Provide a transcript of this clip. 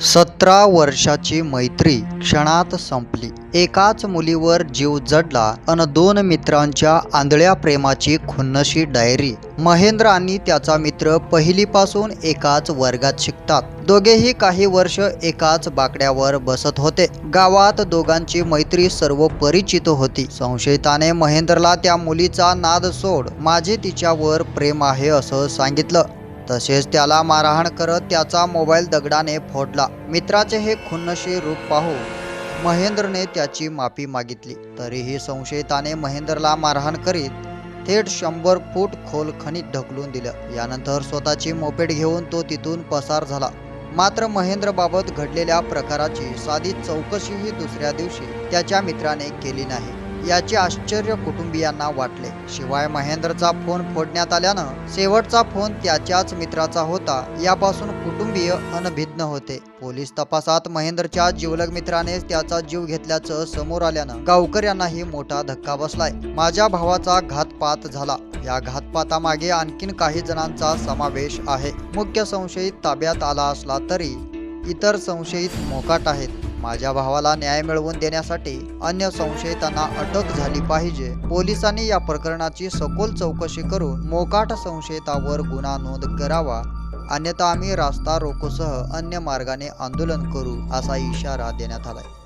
सतरा वर्षाची मैत्री क्षणात संपली. एकाच मुलीवर जीव जडला अन दोन मित्रांच्या आंधळ्या प्रेमाची खुन्नशी डायरी. महेंद्र आणि त्याचा मित्र पहिलीपासून एकाच वर्गात शिकतात. दोघेही काही वर्ष एकाच बाकड्यावर बसत होते. गावात दोघांची मैत्री सर्व परिचित होती. संशयिताने महेंद्रला त्या मुलीचा नाद सोड माझे तिच्यावर प्रेम आहे असं सांगितलं. तसेच त्याला मारहाण करत त्याचा मोबाईल दगडाने फोडला. मित्राचे हे खुन्नशी रूप पाहून महेंद्रने त्याची माफी मागितली. तरीही संशयिताने महेंद्रला मारहाण करीत थेट शंभर फूट खोल खणीत ढकलून दिलं. यानंतर स्वतःची मोपेड घेऊन तो तिथून पसार झाला. मात्र महेंद्रबाबत घडलेल्या प्रकाराची साधी चौकशीही दुसऱ्या दिवशी त्याच्या मित्राने केली नाही. याचे आश्चर्य कुटुंबियांना वाटले. शिवाय महेंद्रचा फोन फोडण्यात आल्यानं शेवटचा फोन त्याच्याच मित्राचा होता. यापासून कुटुंबीय अनभिज्ञ होते. पोलीस तपासात महेंद्रच्या जिवलग मित्रानेच त्याचा जीव घेतल्याचं समोर आल्यानं गावकऱ्यांनाही मोठा धक्का बसलाय. माझ्या भावाचा घातपात झाला. या घातपातामागे आणखीन काही जणांचा समावेश आहे. मुख्य संशयित ताब्यात आला असला तरी इतर संशयित मोकाट आहेत. माझ्या भावाला न्याय मिळवून देण्यासाठी अन्य संशयितांना अटक झाली पाहिजे. पोलिसांनी या प्रकरणाची सखोल चौकशी करून मोकाट संशयितावर गुन्हा नोंद करावा. अन्यथा आम्ही रास्ता रोकोसह अन्य मार्गाने आंदोलन करू असा इशारा देण्यात आलाय.